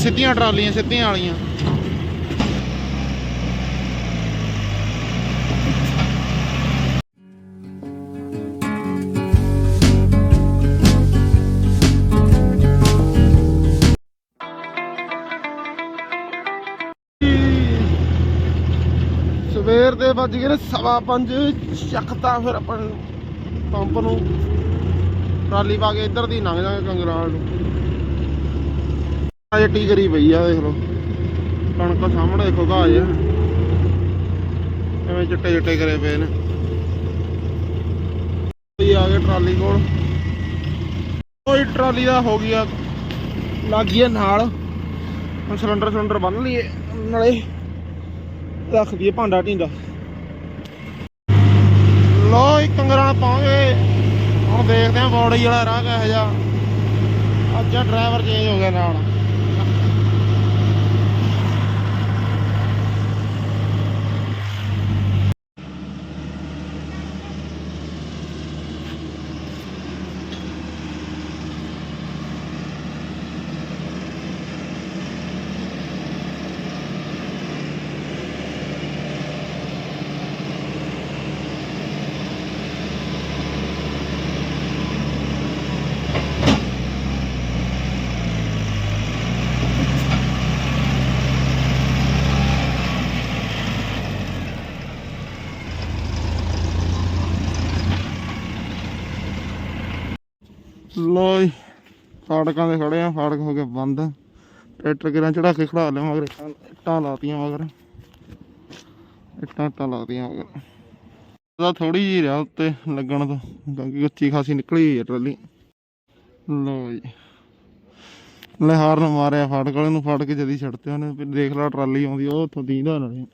ਸਿੱਧੀਆਂ ਟਰਾਲੀਆਂ, ਸਿੱਧੀਆਂ ਵਾਲੀਆਂ। ਸਵੇਰ ਦੇ ਵੱਜ ਗਏ ਨੇ ਸਵਾ ਪੰਜ। ਚੱਕਤਾ ਫਿਰ ਆਪਾਂ ਪੰਪ ਨੂੰ ਟਰਾਲੀ ਪਾ ਕੇ ਇੱਧਰ ਦੀ ਲੰਘ ਜਾਗੇ ਕੰਗਰਾਲ ਨੂੰ। ਅਜੇ ਟੀ ਕਰੀ ਪਈ ਆ, ਦੇਖ ਲਓ। ਕਣਕ ਸਾਹਮਣੇ ਦੇਖੋ, ਘਾਹ ਜਿਹਾ। ਐਵੇਂ ਚਿੱਟੇ ਚਿੱਟੇ ਕਰੇ ਪਏ ਨੇ। ਇਹ ਆ ਗਏ ਟਰਾਲੀ ਕੋਲ। ਕੋਈ ਟਰਾਲੀ ਦਾ ਹੋ ਗਿਆ, ਲੱਗ ਗਿਆ ਨਾਲ। ਹੁਣ ਸਿਲੰਡਰ ਸਿਲੰਡਰ ਬੰਨ ਲਈਏ, ਨਾਲੇ ਰੱਖ ਦਈਏ ਭਾਂਡਾ ਢੀਂਦਾ ਲੋ ਇੱਕ ਕੰਗਰਾਂ ਪਾਵਾਂਗੇ ਹੁਣ ਦੇਖਦੇ ਆਂ ਬੋੜੀ ਵਾਲਾ ਰਾਹ ਕਿਹੋ ਜਿਹਾ। ਅੱਜ ਡਰਾਈਵਰ ਚੇਂਜ ਹੋ ਗਿਆ ਨਾਲ। ਲੋ ਜੀ ਫਾੜਕਾਂ ਦੇ ਖੜੇ ਆ ਫਾਟਕ ਹੋ ਗਏ ਬੰਦ। ਟਰੈਕਟਰ ਕਿਰਾਂ ਚੜਾ ਕੇ ਖੜਾ ਲਿਆ ਮਗਰ। ਇੱਟਾਂ- ਲਾਤੀਆਂ ਮਗਰ। ਇੱਟਾਂ ਇੱਟਾਂ ਲਾਤੀਆਂ ਮਗਰ। ਉਹਦਾ ਥੋੜੀ ਜਿਹੀ ਰਿਹਾ ਉੱਤੇ ਲੱਗਣ ਤੋਂ, ਕਿਉਂਕਿ ਉੱਚੀ ਖਾਸੀ ਨਿਕਲੀ ਹੋਈ ਹੈ ਟਰਾਲੀ। ਲੋ ਜੀ। ਲੈ ਹਾਰਨ ਮਾਰਿਆ, ਫਾਟਕ ਵਾਲੇ ਨੂੰ ਫੜ ਕੇ ਜਦੀ ਛੱਡਤੇ ਉਹਨੇ। ਫਿਰ ਦੇਖ ਲਾ ਟਰਾਲੀ ਆਉਂਦੀ, ਉਹ ਉੱਥੋਂ ਦੀਂਦਾ ਨਾਲੇ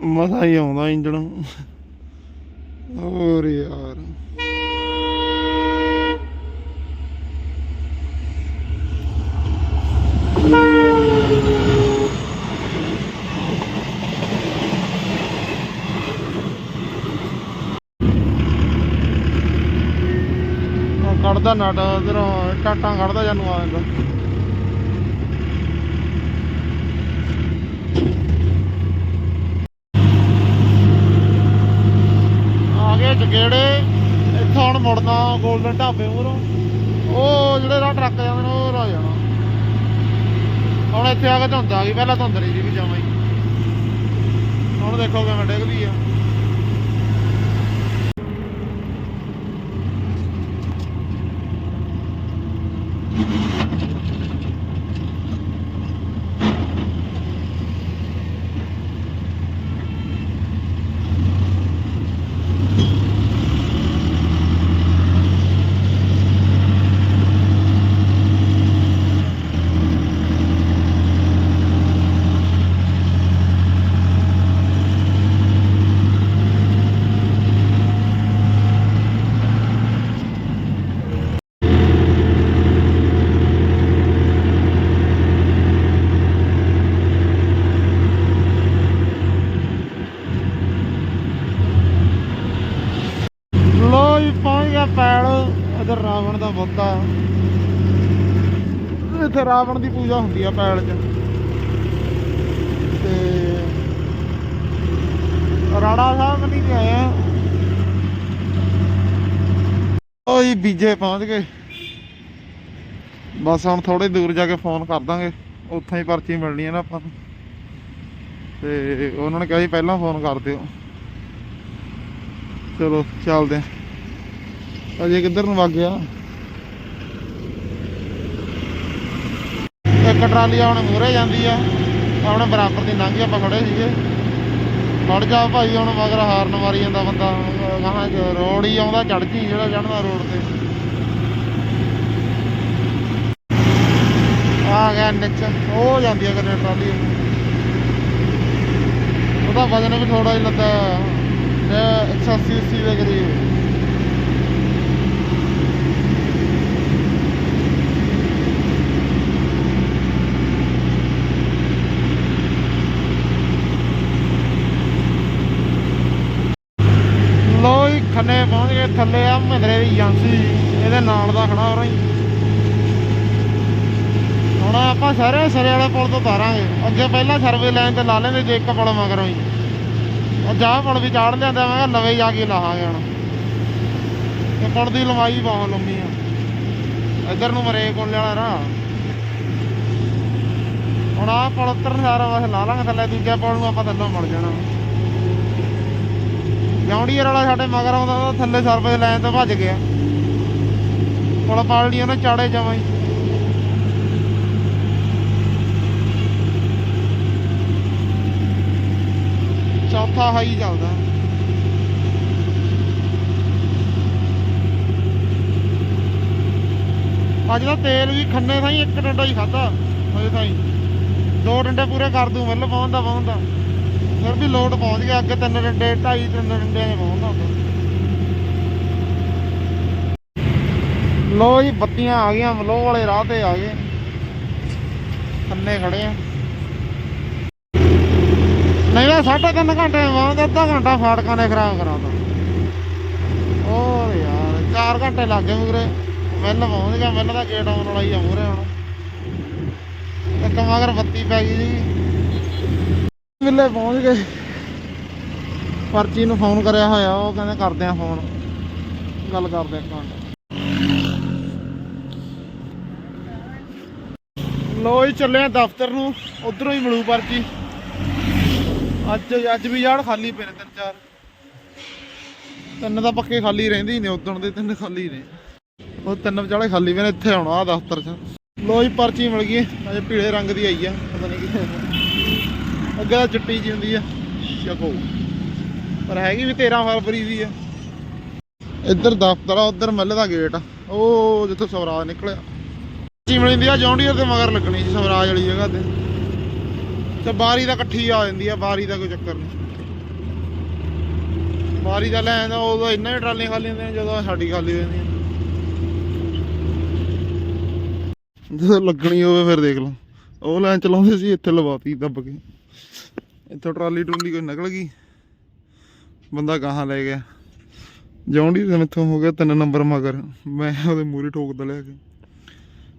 ਮਸਾ ਹੀ ਆਉਂਦਾ ਇੰਜਣ। ਹੋਰ ਯਾਰ। ਆਹ ਨਟ ਉਧਰੋਂ ਟਾਟਾਂ ਕੱਢਦਾ ਜਾਨੂੰ ਆ ਜਾਂਦਾ। ਆ ਗਏ ਜਗੇੜੇ, ਇੱਥੋਂ ਹੁਣ ਮੁੜਨਾ 골ਡਨ ਢਾਬੇ ਮੂਹਰੋਂ। ਉਹ ਜਿਹੜੇ ਰਾਹ ਟਰੱਕ ਜਾਂਦੇ ਨੇ ਉਹ ਰਾਹ ਜਾਣਾ। ਹੁਣ ਇੱਥੇ ਆ ਕੇ ਧੁੰਦ ਆ ਗਈ, ਪਹਿਲਾਂ ਧੁੰਦ ਨਹੀਂ ਸੀ ਵੀ ਜਮਾਂ ਹੀ। ਹੁਣ ਦੇਖੋ ਕਿਵੇਂ ਡਿੱਗਦੀ ਆ ਲੋ ਜੀ ਪਹੁੰਚ ਗਿਆ ਪੈਲ ਇਧਰ ਰਾਵਣ ਇੱਥੇ ਰਾਵਣ ਦੀ ਪੂਜਾ ਹੁੰਦੀ ਆ ਪੈਲ 'ਚ। ਤੇ ਰਾੜਾ ਸਾਹਿਬ ਨਹੀਂ ਆਇਆ ਓ ਬੀਜੇ ਪਹੁੰਚ ਗਏ। ਬਸ ਹੁਣ ਥੋੜੇ ਦੂਰ ਜਾ ਕੇ ਫੋਨ ਕਰ ਦਾਂਗੇ। ਉੱਥੋਂ ਹੀ ਪਰਚੀ ਮਿਲਣੀ ਹੈ ਨਾ ਆਪਾਂ ਨੂੰ। ਤੇ ਉਹਨਾਂ ਨੇ ਕਿਹਾ ਸੀ ਪਹਿਲਾਂ ਫੋਨ ਕਰ ਦਿਓ। ਚਲੋ, ਚੱਲਦੇ ਆਂ। ਅਜੇ ਕਿੱਧਰ ਨੂੰ ਵਗ ਗਿਆ? ਇੱਕ ਟਰਾਲੀ ਹੁਣ ਮੂਹਰੇ ਜਾਂਦੀ ਆ ਹੁਣ ਬਰਾਬਰ ਦੀ ਲੰਘ ਆਪਾਂ ਖੜੇ ਸੀਗੇ। ਖੜ ਜਾ ਭਾਈ, ਹੁਣ ਮਗਰ ਹਾਰਨ ਮਾਰੀ ਜਾਂਦਾ ਬੰਦਾ। ਗਾਹਾਂ ਰੋਡ ਹੀ ਆਉਂਦਾ ਚੜ ਜੀ ਜਿਹੜਾ ਚੜਦਾ ਰੋਡ ਤੇ। ਆ ਗਿਆ ਨਿੱਚ। ਉਹ ਜਾਂਦੀ ਆ ਕਿੰਨੇ ਟਰਾਲੀ ਉਹਦਾ ਵਜਨ ਵੀ ਥੋੜਾ ਜਿਹਾ ਲੱਗਾ ਤੇ 180 80 ਦੇ ਕਰੀਬ। ਲੋ ਪਹੁੰਚ ਗਏ, ਥੱਲੇ ਆ ਮਹਿੰਦਰੇ ਦੀ ਏਜੰਸੀ, ਇਹਦੇ ਨਾਲ ਦਾ ਖੜਾ ਹੋ ਰਹੀ। ਹੁਣ ਆਪਾਂ ਸਾਰੇ ਸਰੇ ਵਾਲੇ ਪੁਲ ਤੋਂ ਤਾਰਾਂਗੇ ਅੱਗੇ ਪਹਿਲਾਂ ਸਰਵੇ ਲਾਈਨ ਤੇ ਲਾ ਲੈਂਦੇ, ਜੇ ਇੱਕ ਪੁਲ ਮਗਰੋਂ ਹੀ ਉਹ ਜਾ ਪੁਲ ਵੀ ਚਾੜ ਲਿਆਂਦਾ, ਮੈਂ ਕਿਹਾ ਲਵੇ ਜਾ ਕੇ ਲਾਹਾਂਗੇ ਹੁਣ। ਤੇ ਪੁਲ ਦੀ ਲੰਬਾਈ ਬਹੁਤ ਲੰਮੀ ਆ। ਇੱਧਰ ਨੂੰ ਮਰੇ ਕੋਲੇ ਵਾਲਾ ਰਾਹ। ਹੁਣ ਆਹ ਪੁਲ ਉੱਤਰਨ ਸਾਰਾ ਬਸ ਲਾ ਲਾਂਗੇ, ਥੱਲੇ ਦੂਜੇ ਪੁਲ ਨੂੰ ਆਪਾਂ ਥੱਲੋਂ ਮੁੜ ਜਾਣਾ। ਜੌਂਡੀਅਰ ਵਾਲਾ ਸਾਡੇ ਮਗਰ ਆਉਂਦਾ ਉਹ ਥੱਲੇ ਸਰਵੇ ਲਾਈਨ ਤੋਂ ਭੱਜ ਗਿਆ। ਪੁਲ ਪਾਲ ਲਈ ਉਹਨੇ ਚਾੜੇ ਜਮਾਂ ਹੀ। ਚੌਥਾ ਹਾਈ ਚੱਲਦਾ। ਅੱਜ ਦਾ ਤੇਲ ਵੀ ਖੰਨੇ ਥਾਈ, ਇੱਕ ਡੰਡਾ ਹੀ ਖਾਦਾ ਹੋਏ ਥਾਈ। ਦੋ ਡੰਡੇ ਪੂਰੇ ਕਰ ਦੂੰ ਵੱਲ ਪਹੁੰਚਦਾ ਪਹੁੰਚਦਾ। ਫਿਰ ਵੀ ਲੋਡ ਪਹੁੰਚ ਗਿਆ, ਅੱਗੇ ਤਿੰਨ ਡੰਡੇ, ਢਾਈ ਤਿੰਨ ਡੰਡਿਆਂ ਦੇ ਪਹੁੰਚਦਾ ਹੁੰਦਾ ਲੋ ਜੀ, ਬੱਤੀਆਂ ਆ ਗਈਆਂ ਮਲੋ ਵਾਲੇ ਰਾਹ ਤੇ ਆ ਗਏ। ਖੰਨੇ ਖੜੇ ਆ। ਨਹੀਂ ਤਾਂ ਸਾਢੇ ਤਿੰਨ ਘੰਟੇ ਵਾਂਗ ਅੱਧਾ ਘੰਟਾ ਫਾਟਕਾਂ ਨੇ ਖਰਾਬ ਕਰਾਤਾ। ਹੋਰ ਯਾਰ 4 ਘੰਟੇ ਲੱਗ ਗਏ ਮੂਰੇ ਮਿਲ ਪਹੁੰਚ ਗਿਆ, ਮਿਲ ਦਾ ਗੇਟ ਆਉਣ ਵਾਲਾ ਹੀ ਆ ਮੂਰੇ ਹੁਣ। ਇੱਕ ਮਗਰ ਬੱਤੀ ਪੈ ਗਈ ਜੀ। ਮਿੱਲੇ ਪਹੁੰਚ ਗਏ। ਪਰਚੀ ਨੂੰ ਫੋਨ ਕਰਿਆ ਹੋਇਆ, ਉਹ ਕਹਿੰਦੇ ਕਰਦੇ ਆ ਫੋਨ ਗੱਲ ਕਰਦੇ ਆ ਇੱਕ ਲੋ ਜੀ, ਚੱਲੇ ਆ ਦਫ਼ਤਰ ਨੂੰ। ਉਧਰੋਂ ਹੀ ਮਿਲੂ ਪਰਚੀ। ਅੱਜ ਅੱਜ ਵੀ ਯਾਰ ਖਾਲੀ ਪਏ ਨੇ ਤਿੰਨ ਚਾਰ। ਤਿੰਨ ਤਾਂ ਪੱਕੇ ਖਾਲੀ ਰਹਿੰਦੇ ਹੀ ਨੇ ਉਦੋਂ ਦੇ ਤਿੰਨ ਖਾਲੀ ਨੇ। ਉਹ ਤਿੰਨ ਵਿਚਾਲੇ ਖਾਲੀ ਪਏ ਨੇ, ਇੱਥੇ ਆਉਣਾ ਆ ਦਫ਼ਤਰ 'ਚ। ਲੋ ਜੀ, ਪਰਚੀ ਮਿਲ ਗਈ। ਅਜੇ ਪੀਲੇ ਰੰਗ ਦੀ ਆਈ ਆ, ਪਤਾ ਨਹੀਂ ਕਿੱਥੇ। ਅੱਗੇ ਤਾਂ ਚਿੱਟੀ ਜੀ ਹੁੰਦੀ ਆ। ਸ਼ਕੋ ਪਰ ਹੈਗੀ ਵੀ 13 ਫਰਵਰੀ ਦੀ ਆ। ਇੱਧਰ ਦਫ਼ਤਰ ਆ, ਉੱਧਰ ਮਿਲ ਦਾ ਗੇਟ ਆ। ਉਹ ਜਿੱਥੋਂ ਸਵਰਾਜ ਨਿਕਲਿਆ। ਪਰਚੀ ਮਿਲਦੀ ਆ, ਜੌਂਡੀਅਰ ਦੇ ਮਗਰ ਲੱਗਣੀ ਜੀ, ਸਵਰਾਜ ਵਾਲੀ ਜਗ੍ਹਾ ਤੇ। ਤੇ ਬਾਰੀ ਦਾ ਇਕੱਠੀ ਆ ਜਾਂਦੀ ਆ, ਬਾਰੀ ਦਾ ਕੋਈ ਚੱਕਰ ਨਹੀਂ। ਬਾਰੀ ਦਾ ਲੈਣ ਦਾ ਉਦੋਂ ਇੰਨਾ ਹੀ ਟਰਾਲੀਆਂ ਖਾਲੀ ਹੁੰਦੀਆਂ ਜਦੋਂ ਸਾਡੀ ਖਾਲੀ ਹੋ ਆ ਜਦੋਂ ਲੱਗਣੀ ਹੋਵੇ ਫਿਰ ਦੇਖ ਲਓ। ਉਹ ਲਾਈਨ ਚਲਾਉਂਦੇ ਸੀ, ਇੱਥੇ ਲਵਾਤੀ ਦੱਬ ਕੇ। ਇੱਥੋਂ ਟਰਾਲੀ ਟਰੂਲੀ ਕੋਈ ਨਿਕਲ ਗਈ। ਬੰਦਾ ਗਾਹਾਂ ਲੈ ਗਿਆ। ਜੌਂਡੀ ਦੇ ਮੈਥੋਂ ਹੋ ਗਿਆ ਤਿੰਨ ਨੰਬਰ ਮਗਰ। ਮੈਂ ਉਹਦੇ ਮੂਹਰੇ ਠੋਕਦਾ ਲਿਆ ਕੇ।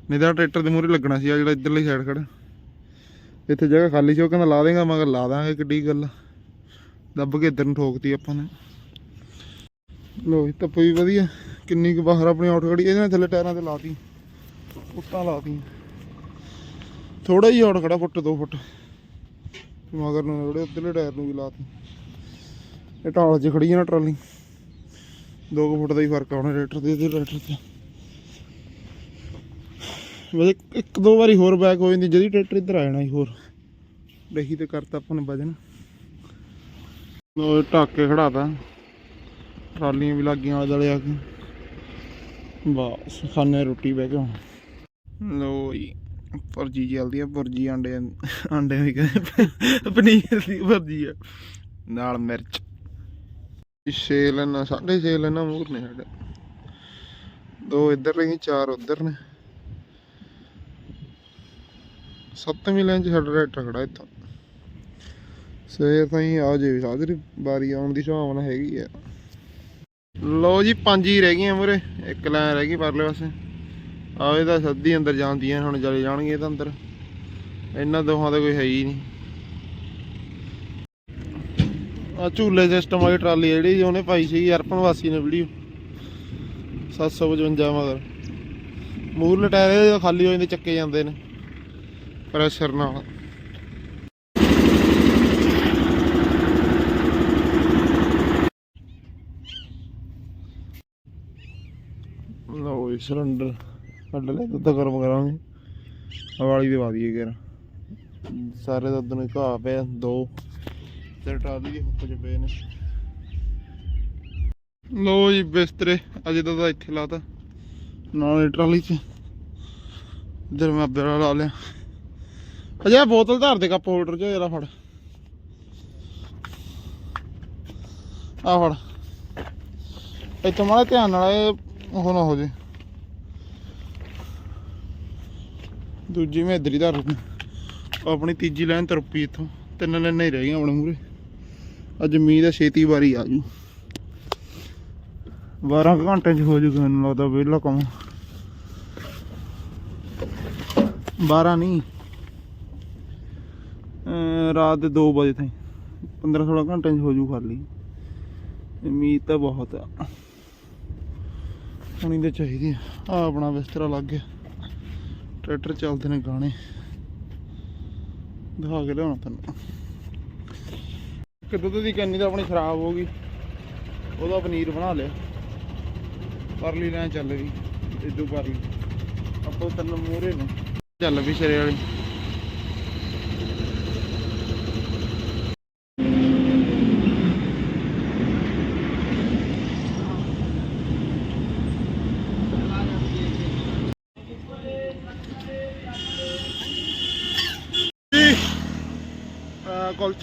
ਨਹੀਂ ਤਾਂ ਟਰੈਕਟਰ ਦੇ ਮੂਹਰੇ ਲੱਗਣਾ ਸੀ ਆ ਜਿਹੜਾ ਇੱਧਰਲੀ ਸਾਈਡ ਖੜਾ। ਇੱਥੇ ਜਗ੍ਹਾ ਖਾਲੀ ਸੀ, ਉਹ ਕਹਿੰਦਾ ਲਾ ਦੇਗਾ, ਮਗਰ ਲਾ ਦਾਂਗੇ ਕਿੱਡੀ ਗੱਲ। ਦੱਬ ਕੇ ਇੱਧਰ ਨੂੰ ਠੋਕਤੀ ਆਪਾਂ ਨੇ। ਲੋ ਧੁੱਪ ਵੀ ਵਧੀਆ। ਕਿੰਨੀ ਕੁ ਬਾਹਰ ਆਪਣੀ ਆਊਟ ਖੜੀ, ਇਹਦੇ ਨਾਲ ਥੱਲੇ ਟਾਇਰਾਂ ਤੇ ਲਾਤੀ। ਉੱਟਾਂ ਲਾਤੀ ਥੋੜਾ ਹੀ ਆਊਟ ਖੜਾ, ਫੁੱਟ 2 ਫੁੱਟ। ਮਗਰ ਨੂੰ ਥੋੜੇ ਉੱਧਰਲੇ ਟਾਇਰ ਨੂੰ ਵੀ ਲਾਤੀ ਇਹ ਢਾਲ 'ਚ ਖੜੀ ਹੈ ਨਾ ਟਰਾਲੀ। 2 ਫੁੱਟ ਦਾ ਹੀ ਫ਼ਰਕ ਆਉਣਾ ਟਰੈਕਟਰ ਦੇ ਤੇ ਟਰੈਕਟਰ ਤੇ। ਵੈਸੇ ਇੱਕ ਦੋ ਵਾਰੀ ਹੋਰ ਬੈਕ ਹੋ ਜਾਂਦੀ, ਜਦੀ ਟਰੈਕਟਰ ਇੱਧਰ ਆ ਜਾਣਾ ਸੀ ਹੋਰ। ਡਹੀ ਤੇ ਕਰਤਾ ਆਪਾਂ ਨੇ ਵਜਨ। ਲੋ ਢੱਕ ਕੇ ਖੜਾਤਾ। ਟਰਾਲੀਆਂ ਵੀ ਲੱਗੀਆਂ ਆਲੇ ਦੁਆਲੇ ਆ ਕੇ। ਬਸ ਖਾਣੇ ਰੋਟੀ ਬਹਿ ਕੇ ਲੋ ਜੀ। ਭੁਰਜੀ ਜਲਦੀ ਆ ਭੁਰਜੀ ਆਂਡੇ ਆਂਡੇ ਦੀ ਕਹਿੰਦੇ ਪਨੀਰ ਦੀ ਭੁਰਜੀ ਆ। ਨਾਲ ਮਿਰਚ। ਛੇ ਲੈਣਾ, ਸਾਢੇ ਛੇ ਲੈਣਾ ਮੂਰ ਨੇ ਸਾਡੇ। ਦੋ ਇੱਧਰ ਨੇ ਚਾਰ ਉੱਧਰ ਨੇ। ਸੱਤਵੀਂ ਲਾਈਨ 'ਚ ਸਾਡਾ ਟਰੈਕਟਰ ਖੜਾ ਇੱਥੋਂ। ਸਵੇਰ ਤਾਈਂ ਆ ਜੇ ਸਾਜਰੀ ਬਾਰੀ ਆਉਣ ਦੀ ਸੰਭਾਵਨਾ ਹੈਗੀ ਆ। ਲੋ ਜੀ, ਪੰਜ ਹੀ ਰਹਿ ਗਈਆਂ ਮੂਰੇ ਇੱਕ ਲੈਣ ਰਹਿ ਗਈ ਪਰਲੇ ਪਾਸੇ। ਆ ਇਹਦਾ ਸੱਦੀ ਅੰਦਰ ਜਾਂਦੀਆਂ ਹੁਣ ਚਲੇ ਜਾਣਗੇ ਇਹ ਤਾਂ ਅੰਦਰ। ਇਹਨਾਂ ਦੋਹਾਂ ਦਾ ਕੋਈ ਹੈ ਹੀ ਨਹੀਂ। ਆ ਝੂਲੇ ਸਿਸਟਮ ਵਾਲੀ ਟਰਾਲੀ ਜਿਹੜੀ, ਉਹਨੇ ਪਾਈ ਸੀ ਅਰਪਣ ਵਾਸੀ ਨੇ ਵੀਡੀਓ 755 ਮਗਰ। ਮੂਰਲੇ ਟਾਇਰ ਇਹਦੇ ਜਦੋਂ ਖਾਲੀ ਹੋ ਜਾਂਦੇ, ਚੱਕੇ ਜਾਂਦੇ ਨੇ। ਪ੍ਰੈਸ਼ਰ ਨਾਲ। ਲਓ ਸਿਲੰਡਰ ਕੱਢ ਲਿਆ ਦੁੱਧ ਗਰਮ ਕਰਾਂਗੇ ਹਵਾਲੀ ਦੇ ਵਾਦੀਏ ਗੇਰ ਸਾਰੇ ਦੁੱਧ ਨੂੰ ਘਾਹ ਪਿਆ, ਦੋ। ਤੇ ਟਰਾਲੀ ਦੇ ਹੁੱਕ ਚ ਪਏ ਨੇ। ਲਓ ਜੀ ਬਿਸਤਰੇ, ਅਜੇ ਤਾਂ ਇੱਥੇ ਲਾਤਾ। ਨਾਲੇ ਟਰਾਲੀ ਚ। ਇਧਰ ਮੈਂ ਬੇੜਾ ਲਾ ਲਿਆ। ਅਜੇ ਆਹ ਬੋਤਲ ਧਰ ਦੇ ਕੱਪ ਹੋਲਡਰ ਚ ਜਰਾ ਫੜ। ਆ ਫੜ। ਇੱਥੇ ਮਾੜਾ ਧਿਆਨ ਨਾਲ ਇਹ ਉਹ ਨਾ ਹੋ ਜੇ। ਦੂਜੀ ਮੈਂ ਇੱਧਰ ਹੀ ਧਰ ਆਪਣੀ ਤੀਜੀ ਲਾਈਨ ਤਰਪੀ ਇੱਥੋਂ। ਤਿੰਨ ਲਾਈਨਾਂ ਹੀ ਰਹਿ ਗਈਆਂ ਆਪਣੇ ਮੂਰੇ ਅੱਜ ਮੀਂਹ ਦਾ ਛੇਤੀ ਵਾਰੀ ਆ ਜੂ। 12 ਕੁ ਘੰਟੇ ਚ ਹੋ ਜੂਗਾ ਮੈਨੂੰ ਲੱਗਦਾ ਵਿਹਲਾ ਕੰਮ। 12 ਨਹੀਂ। ਅਹ ਰਾਤ ਦੇ 2 ਵਜੇ ਤਾਈਂ। 15 16 ਘੰਟੇ ਚ ਹੋ ਜੂ ਖਾਲੀ। ਮੀਂਹ ਤਾਂ ਬਹੁਤ ਆ। ਹੁਣੀ ਤੇ ਚਾਹੀਦੀ ਆ। ਆਪਣਾ ਬਿਸਤਰਾ ਲੱਗ ਗਿਆ। ਟਰੈਕਟਰ ਚੱਲਦੇ ਨੇ ਗਾਣੇ। ਦਿਖਾ ਕੇ ਲਿਆਉਣਾ ਤੈਨੂੰ। ਕਿ ਦੁੱਧ ਦੀ ਕੰਨੀ ਤਾਂ ਆਪਣੀ ਖਰਾਬ ਹੋ ਗਈ। ਉਹਦਾ ਪਨੀਰ ਬਣਾ ਲਿਆ। ਪਰਲੀ ਲੈਣ ਚੱਲ ਗਈ ਇਦੋਂ ਪਰਲੀ। ਆਪਾਂ ਤੈਨੂੰ ਮੂਰੇ ਨੂੰ। ਚੱਲ ਵੀ ਸਿਰੇ ਵਾਲੀ।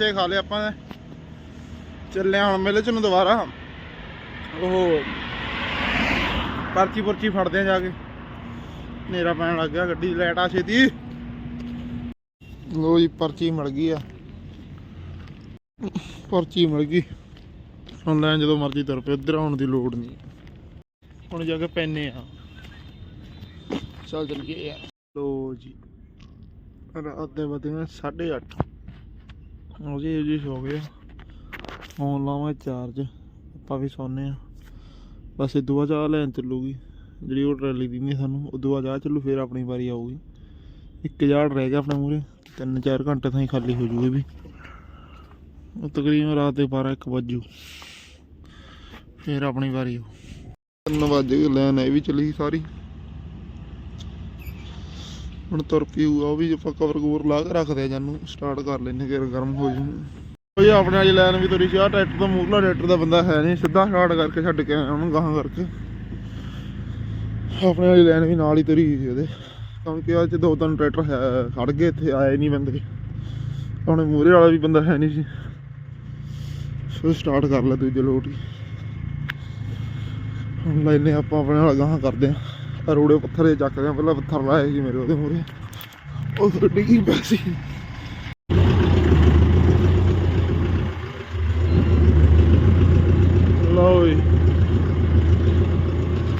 ਕੁਲਚੇ ਖਾ ਲਏ ਆਪਾਂ। ਚੱਲੇ ਹੁਣ ਮੇਲੇ ਚ ਨੂੰ ਦੁਬਾਰਾ। ਉਹ ਪਰਚੀ ਪੁਰਚੀ ਫੜਦੇ ਆ ਜਾ ਕੇ। ਹਨੇਰਾ ਪੈਣ ਲੱਗ ਗਿਆ, ਗੱਡੀ ਲਾਈਟ ਆ ਛੇਤੀ। ਲੋ ਜੀ, ਪਰਚੀ ਮਿਲ ਗਈ ਆ। ਪਰਚੀ ਮਿਲ ਗਈ। ਆਨਲਾਈਨ ਜਦੋਂ ਮਰਜ਼ੀ ਤੁਰ ਪਏ, ਇੱਧਰ ਆਉਣ ਦੀ ਲੋੜ ਨਹੀਂ। ਹੁਣ ਜਾ ਕੇ ਪੈਨੇ ਆ। ਚੱਲ ਚੱਲੀਏ ਯਾਰ। ਲੋ ਜੀ, ਰਾਤ ਦੇ ਵਜੇ 8:30 ਉਹ ਜੀ ਜੀ ਸੋ ਗਏ। ਫੋਨ ਲਾਵਾਂ ਚਾਰਜ ਆਪਾਂ ਵੀ ਸੌਂਨੇ ਆ ਬਸ ਇਹ ਦੁਆ ਚਾਹ ਲੈਣ ਚੱਲੂਗੀ। ਜਿਹੜੀ ਉਹ ਟਰਾਲੀ ਦਿੰਦੀ ਸਾਨੂੰ, ਉਹ ਦੁਆ ਚਾਹ ਚੱਲੂ, ਫੇਰ ਆਪਣੀ ਵਾਰੀ ਆਊਗੀ। ਇੱਕ ਜਾੜ ਰਹਿ ਗਿਆ ਆਪਣੇ ਮੂਰੇ ਤਿੰਨ ਚਾਰ ਘੰਟੇ ਤਾਂ ਹੀ ਖਾਲੀ ਹੋ ਜੂਗੀ ਵੀ। ਉਹ ਤਕਰੀਬਨ ਰਾਤ ਦੇ 12 1 ਵਜੂ ਫੇਰ ਆਪਣੀ ਵਾਰੀ ਆਊ। ਤਿੰਨ ਵਜ ਗਏ, ਲੈਣ, ਇਹ ਵੀ ਚਲੀ ਗਈ ਸਾਰੀ। ਹੁਣ ਤੁਰ ਪੀਊਗਾ ਉਹ ਵੀ ਆਪਾਂ ਕਵਰ ਕਵਰ ਲਾ ਕੇ ਰੱਖਦੇ ਆ, ਜਾਨੂੰ ਸਟਾਰਟ ਕਰ ਲੈਨੇ ਫਿਰ ਗਰਮ ਹੋ ਜੂ। ਉਹ ਆਪਣੇ ਵਾਲੀ ਲਾਈਨ ਵੀ ਤੁਰੀ ਸੀ ਆ ਟਰੈਕਟਰ ਦਾ ਮੂਰਲਾ ਟਰੈਕਟਰ ਦਾ ਬੰਦਾ ਹੈ ਨਹੀਂ, ਸਿੱਧਾ ਸਟਾਰਟ ਕਰਕੇ ਛੱਡ ਕੇ ਆਇਆ, ਉਹਨੂੰ ਗਾਹਾਂ ਕਰਕੇ। ਆਪਣੇ ਵਾਲੀ ਲਾਈਨ ਵੀ ਨਾਲ ਹੀ ਤੁਰੀ ਸੀ ਉਹਦੇ। ਕਿਉਂਕਿ ਅੱਜ ਦੋ ਤਿੰਨ ਟਰੈਕਟਰ ਹੈ, ਖੜ ਗਏ ਇੱਥੇ, ਆਏ ਨਹੀਂ ਬੰਦੇ। ਆਪਣੇ ਮੂਹਰੇ ਵਾਲਾ ਵੀ ਬੰਦਾ ਹੈ ਨਹੀਂ ਸੀ। ਸੋ ਸਟਾਰਟ ਕਰ ਲੈ ਦੂਜੇ ਲੋਟ ਹੀ। ਹੁਣ ਲੈਨੇ ਆਪਾਂ ਆਪਣੇ ਵਾਲਾ ਗਾਹਾਂ ਕਰਦੇ ਆ ਰੋੜੇ ਪੱਥਰ ਦੇ ਚੱਕਦੇ ਆ ਪਹਿਲਾਂ ਪੱਥਰ ਲਾਏ ਸੀ ਮੇਰੇ ਉਹਦੇ ਮੂਰੇ ਉਹ ਡਿੱਗੀ ਪਈ ਸੀ। ਲਓ ਜੀ।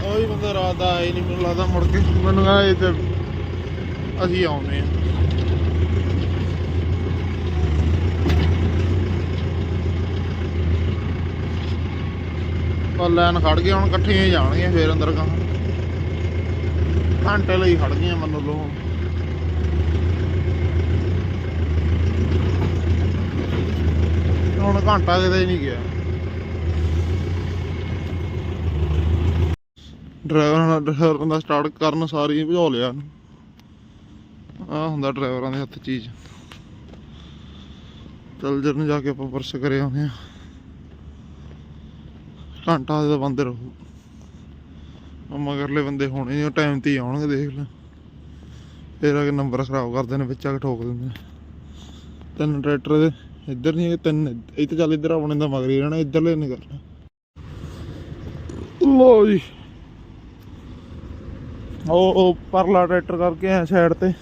ਉਹੀ ਬੰਦਾ ਰਾਤ ਦਾ ਆਏ ਨਹੀਂ, ਮੈਨੂੰ ਲੱਗਦਾ ਮੁੜ ਕੇ। ਮੈਨੂੰ ਕਹਿੰਦਾ ਤੇ ਅਸੀਂ ਆਉਂਦੇ ਆ ਪਰ ਲਾਈਨ ਖੜ ਗਏ ਹੁਣ ਇਕੱਠੇ ਜਾਣਗੇ ਜਾਣਗੀਆਂ, ਫੇਰ ਅੰਦਰ ਕਹਾਂ। ਘੰਟੇ ਲਈ ਖੜ ਗਈਆਂ ਮੰਨ ਲਓ ਹੁਣ ਘੰਟਾ ਕਿਤੇ ਨਹੀਂ ਗਿਆ। ਡਰਾਈਵਰ ਡਰਾਈਵਰ ਦਾ ਸਟਾਰਟ ਕਰਨ ਸਾਰੀ ਹੀ ਭਜਾ ਲਿਆ। ਆ ਹੁੰਦਾ ਡਰਾਈਵਰਾਂ ਦੇ ਹੱਥ ਚੀਜ਼। ਚੱਲ ਜਰਨ ਜਾ ਕੇ ਆਪਾਂ ਪਰਸ ਕਰੇ ਆਉਂਦੇ ਆ। ਘੰਟਾ ਦੇ ਬੰਦ ਰਹੋ। ਮਗਰਲੇ ਬੰਦੇ ਹੋਣੇ ਨਹੀਂ ਉਹ ਟਾਈਮ ਤੇ ਆਉਣਗੇ, ਦੇਖ ਲੈ। ਫੇਰ ਆ ਕੇ ਨੰਬਰ ਖਰਾਬ ਕਰਦੇ ਨੇ ਵਿੱਚ ਆ ਕੇ ਠੋਕ ਦਿੰਦੇ ਤਿੰਨ ਟਰੈਕਟਰ ਦੇ ਇੱਧਰ ਨਹੀਂ ਹੈਗੇ, ਤਿੰਨ ਇੱਥੇ ਚੱਲ ਇੱਧਰ ਆਪਣੇ ਦਾ ਮਗਰ ਹੀ ਰਹਿਣਾ, ਇੱਧਰਲੇ ਨਹੀਂ ਕਰਨਾ। ਲੋ ਜੀ। ਉਹ ਉਹ ਪਰਲਾ ਟਰੈਕਟਰ ਕਰਕੇ ਆ ਸਾਈਡ ਤੇ।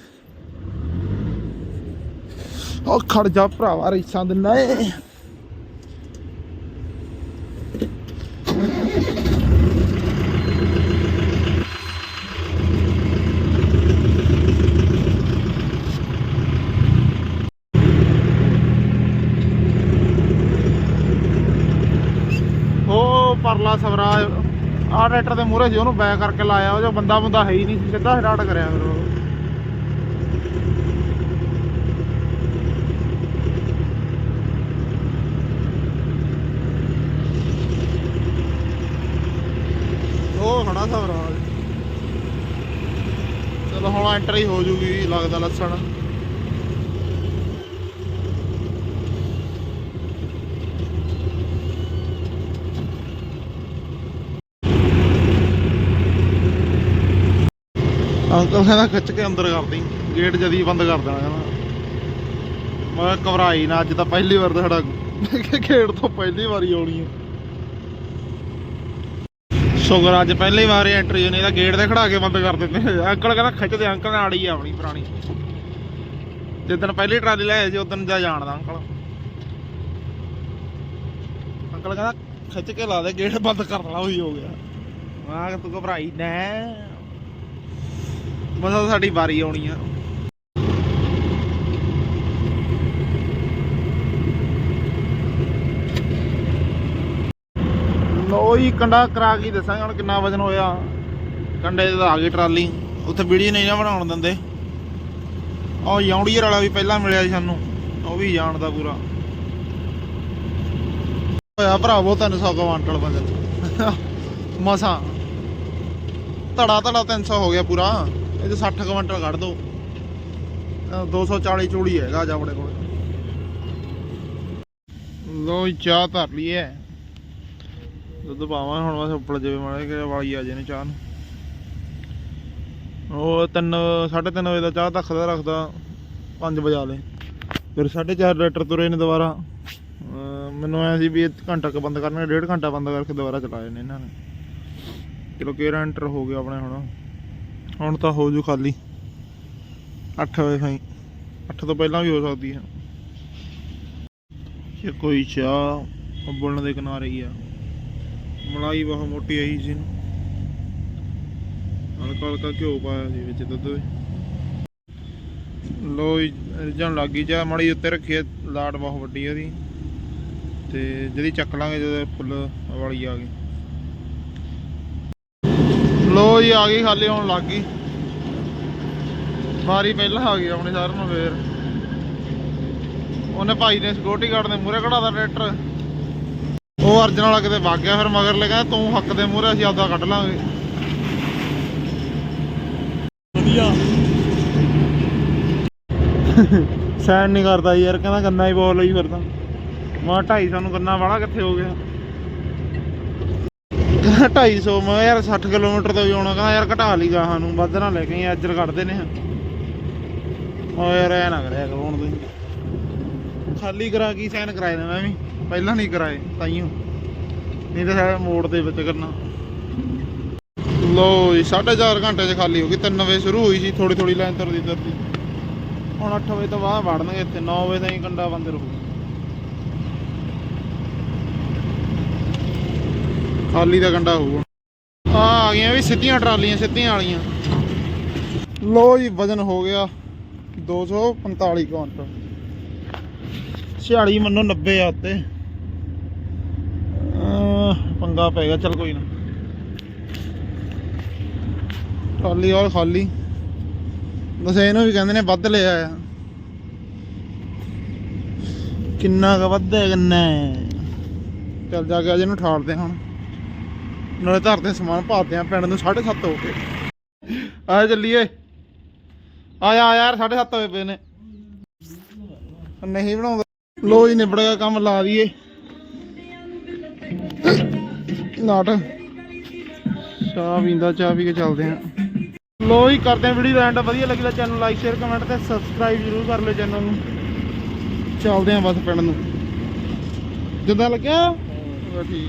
ਉਹ ਖੜ ਜਾ ਭਰਾਵਾ, ਰੀਸਾਂ ਦਿੰਦਾ ਏ ਉਹ ਪਰਲਾ ਸਵਰਾਜ ਆ ਟਰੈਕਟਰ ਦੇ ਮੂਹਰੇ ਸੀ, ਉਹਨੂੰ ਬੈਕ ਕਰਕੇ ਲਾਇਆ ਉਹ ਜੋ ਬੰਦਾ ਬੰਦਾ ਹੈ ਹੀ ਨਹੀਂ ਸਿੱਧਾ ਸਟਾਰਟ ਕਰਿਆ ਫਿਰ ਉਹ। ਉਹ ਖੜਾ ਸਵਰਾਜ ਚਲੋ ਹੁਣ ਐਂਟਰੀ ਹੋ ਜੂਗੀ, ਲੱਗਦਾ ਲੱਸਣ ਅੰਕਲ ਕਹਿੰਦਾ ਖਿੱਚ ਕੇ ਅੰਦਰ ਕਰਦੀ ਗੇਟ ਜਦੀ ਬੰਦ ਕਰ ਦੇਣਾ ਕਹਿੰਦਾ। ਮੈਂ ਘਬਰਾਈ ਨਾ, ਅੱਜ ਤਾਂ ਪਹਿਲੀ ਵਾਰ ਤਾਂ ਸਾਡਾ ਗੇਟ ਤੋਂ ਪਹਿਲੀ ਵਾਰੀ ਆਉਣੀ ਹੈ ਸ਼ੁਕਰ ਅੱਜ ਪਹਿਲੀ ਵਾਰ ਐਂਟਰੀ ਨਹੀਂ ਤਾਂ ਗੇਟ ਤੇ ਖੜਾ ਕੇ ਬੰਦ ਕਰ ਦਿੰਦੇ ਅੰਕਲ ਕਹਿੰਦਾ ਖਿੱਚਦੇ ਅੰਕਲ ਨਾਲ ਹੀ ਆ ਆਪਣੀ ਪੁਰਾਣੀ। ਜਿੱਦਣ ਪਹਿਲੀ ਟਰਾਲੀ ਲੈ ਆਏ ਸੀ, ਉਦੋਂ ਜਾ ਜਾਣਦਾ ਅੰਕਲ। ਅੰਕਲ ਕਹਿੰਦਾ, ਖਿੱਚ ਕੇ ਲਾ ਦੇ ਗੇਟ ਬੰਦ ਕਰ ਦੇਣਾ ਉਹੀ ਹੋ ਗਿਆ। ਮੈਂ ਕਿਹਾ ਤੂੰ ਘਬਰਾਈ ਨਾ। ਮਸਾ ਸਾਡੀ ਵਾਰੀ ਆਉਣੀ ਆ। ਲੋਈ ਕੰਡਾ ਕਰਾ ਕੇ ਦੱਸਾਂਗੇ ਹੁਣ ਕਿੰਨਾ ਵਜਨ ਹੋਇਆ। ਕੰਡੇ ਤੇ ਆ ਗਈ ਟਰਾਲੀ। ਉੱਥੇ ਵੀਡੀਓ ਨਹੀਂ ਨਾ ਬਣਾਉਣ ਦਿੰਦੇ। ਆ ਯੌਂਡੀਅਰ ਵਾਲਾ ਵੀ ਪਹਿਲਾਂ ਮਿਲਿਆ ਸੀ ਸਾਨੂੰ। ਉਹ ਵੀ ਜਾਣਦਾ ਪੂਰਾ। ਹੋਇਆ ਭਰਾ ਭਰਾਵੋ ਤੁਹਾਨੂੰ 100 ਕਵਾਂਟਲ ਵਜਨ। ਮਸਾ। ਧੜਾ ਧੜਾ 300 ਹੋ ਗਿਆ ਪੂਰਾ। ਇਹ ਤੇ 60 ਕੁਆਂਟਲ ਕੱਢ ਦੋ। 240 ਚੂੜੀ ਹੈਗਾ ਜਾ ਆਪਣੇ ਕੋਲ। ਲੋ ਚਾਹ ਧਰ ਲਈ ਹੈ ਦੁੱਧ ਪਾਵਾਂ ਹੁਣ, ਬਸ ਉੱਪਰ ਜਾਵੇ ਮਾੜੇ ਕਿ ਵਾਲੀ ਆ ਜੇ ਨੇ ਚਾਹ ਨੂੰ। ਉਹ ਤਿੰਨ, ਸਾਢੇ ਤਿੰਨ ਵਜੇ ਦਾ ਚਾਹ ਤੱਕਦਾ ਰੱਖਦਾ 5 ਵਜੇ ਲੈ ਫਿਰ 4.5 ਲੀਟਰ ਤੁਰੇ ਨੇ ਦੁਬਾਰਾ। ਮੈਨੂੰ ਐ ਸੀ ਵੀ ਇਹ ਘੰਟਾ ਕ ਬੰਦ ਕਰਨਗੇ ਡੇਢ ਘੰਟਾ ਬੰਦ ਕਰਕੇ ਦੁਬਾਰਾ ਚਲਾਏ ਨੇ ਇਹਨਾਂ ਨੇ। ਚਲੋ ਕੇਰਾ ਐਂਟਰ ਹੋ ਗਿਆ ਆਪਣੇ ਹੁਣ। ਹੁਣ ਤਾਂ ਹੋ ਜੂ ਖਾਲੀ। 8 ਵਜੇ ਤਾਈਂ 8 ਤੋਂ ਪਹਿਲਾਂ ਵੀ ਹੋ ਸਕਦੀ ਹੈ। ਇਹ ਕੋਈ ਚਾਹ ਉਬਲਣ ਦੇ ਕਿਨਾਰੇ ਹੀ ਆ। ਮਲਾਈ ਬਹੁਤ ਮੋਟੀ ਆਈ ਸੀ ਹਲਕਾ ਹਲਕਾ ਘਿਓ ਪਾਇਆ ਸੀ ਵਿੱਚ ਦੁੱਧ ਦੇ ਲੋ ਰਿਜਣ ਗਈ। ਜਾ ਮੜੀ ਉੱਤੇ ਰੱਖੀ ਆ, ਲਾਟ ਬਹੁਤ ਵੱਡੀ ਆ ਉਹਦੀ ਤੇ ਜਿਹਦੀ ਚੱਕ ਲਾਂਗੇ ਜਦੋਂ ਫੁੱਲ ਵਾਲੀ ਆ ਗਈ। ਲੋ ਜੀ ਆ ਗਈ ਖਾਲੀ ਹੋਣ ਲੱਗ ਗਈ। ਵਾਰੀ ਪਹਿਲਾਂ ਆ ਗਈ ਆਪਣੇ ਸਾਰਿਆਂ ਨੂੰ ਫੇਰ। ਉਹਨੇ ਭਾਈ ਨੇ ਸਿਕਿਉਰਿਟੀ ਗਾਰਡ ਦੇ ਮੂਹਰੇ ਖੜਾਦਾ ਟਰੈਕਟਰ। ਉਹ ਅਰਜਨ ਵਾਲਾ ਕਿਤੇ ਵਗ ਗਿਆ ਫਿਰ ਮਗਰ ਲੈ ਕਹਿੰਦਾ ਤੂੰ ਹੱਕ ਦੇ ਮੂਹਰੇ ਅਸੀਂ ਆਪਦਾ ਕੱਢ ਲਾਂਗੇ। ਵਧੀਆ। ਸੈਨ ਨਹੀਂ ਕਰਦਾ ਯਾਰ ਕਹਿੰਦਾ ਗੰਨਾ ਹੀ ਬੋਲ ਲਈ ਫਿਰਦਾ। ਮਾ 250 ਨੂੰ ਗੰਨਾ ਵਾਲਾ ਕਿੱਥੇ ਹੋ ਗਿਆ? ਕਹਿੰਦਾ 250 ਮੈਂ ਕਿਹਾ ਯਾਰ 60 ਕਿਲੋਮੀਟਰ ਤੋਂ ਵੀ ਆਉਣਾ, ਕਹਿੰਦਾ ਯਾਰ ਘਟਾ ਲਈ ਗਾਹਾਂ ਨੂੰ, ਵੱਧ ਨਾ ਲੈ ਕੇ ਅੱਜ ਕੱਢਦੇ ਨੇ ਓ ਯਾਰ ਐ ਨਾ ਕਰਿਆ ਕਰੋ ਹੁਣ ਤੁਸੀਂ ਖਾਲੀ ਕਰਾ ਕੀ ਸੈਨ ਕਰਾਏ ਨੇ ਮੈਂ ਵੀ, ਪਹਿਲਾਂ ਨਹੀਂ ਕਰਾਏ, ਤਾਈਓ। ਨਹੀਂ ਤਾਂ ਸਾਡਾ ਮੋੜ ਦੇ ਵਿੱਚ ਕਰਨਾ। ਲੋ ਜੀ 4.5 ਘੰਟੇ 'ਚ ਖਾਲੀ ਹੋ ਗਈ 3 ਵਜੇ ਸ਼ੁਰੂ ਹੋਈ ਸੀ ਥੋੜੀ ਥੋੜੀ ਲਾਈਨ ਤੁਰਦੀ ਤੁਰਦੀ ਹੁਣ 8 ਵਜੇ ਤੋਂ ਬਾਅਦ ਵੜਨਗੇ ਇੱਥੇ 9 ਵਜੇ ਤਾਈਂ ਕੰਡਾ ਬੰਦ ਰਹੂ ਖਾਲੀ ਦਾ ਕੰਡਾ ਹੋਊਗਾ। ਆ ਆ ਗਈਆਂ ਵੀ ਸਿੱਧੀਆਂ ਟਰਾਲੀਆਂ, ਸਿੱਧੀਆਂ ਵਾਲੀਆਂ। ਲੋ ਜੀ, ਵਜਨ ਹੋ ਗਿਆ 245 ਕੁਇੰਟਲ। 46 ਮੰਨੋ 90 ਆ ਉੱਤੇ। ਪੰਗਾ ਪੈ ਗਿਆ, ਚਲ ਕੋਈ ਨਾ। ਟਰਾਲੀ ਵਾਲ ਖਾਲੀ। ਬਸ ਇਹਨੂੰ ਵੀ ਕਹਿੰਦੇ ਨੇ ਵੱਧ ਲਿਆ ਆ ਕਿੰਨਾ ਕ ਵੱਧ ਹੈ, ਕਿੰਨਾ ਚੱਲ ਜਾ ਕੇ ਅਜੇ ਨੂੰ ਠਾਲਦੇ ਹੁਣ। ਨਾਲੇ ਧਰਦੇ ਸਮਾਨ ਭਾਲਦੇ ਆ, ਪਿੰਡ ਨੂੰ 7:30 ਹੋ ਕੇ। ਆ ਚੱਲੀਏ। ਆ ਯਾਰ 7:30 ਹੋਏ ਪਏ ਨੇ। ਨਹੀਂ ਬਣਾਉਂਦਾ। ਲੋ ਜੀ, ਨਿਬੜ ਕੰਮ, ਲਾ ਦਈਏ। ਨਾਟ। ਚਾਹ ਪੀਂਦਾ, ਚਾਹ ਪੀ ਕੇ ਚੱਲਦੇ ਆ। ਲੋ ਜੀ, ਕਰਦੇ ਆਂ ਵੀਡੀਓ ਦਾ ਐਂਡ ਵਧੀਆ ਲੱਗੀ ਤਾਂ ਚੈਨਲ ਲਾਈਕ ਸ਼ੇਅਰ ਕਮੈਂਟ ਤੇ ਸਬਸਕ੍ਰਾਈਬ ਜ਼ਰੂਰ ਕਰ ਲਿਓ ਚੈਨਲ ਨੂੰ। ਚੱਲਦੇ ਆ ਬਸ ਪਿੰਡ ਨੂੰ। ਜਿੱਦਾਂ ਲੱਗਿਆ? ਠੀਕ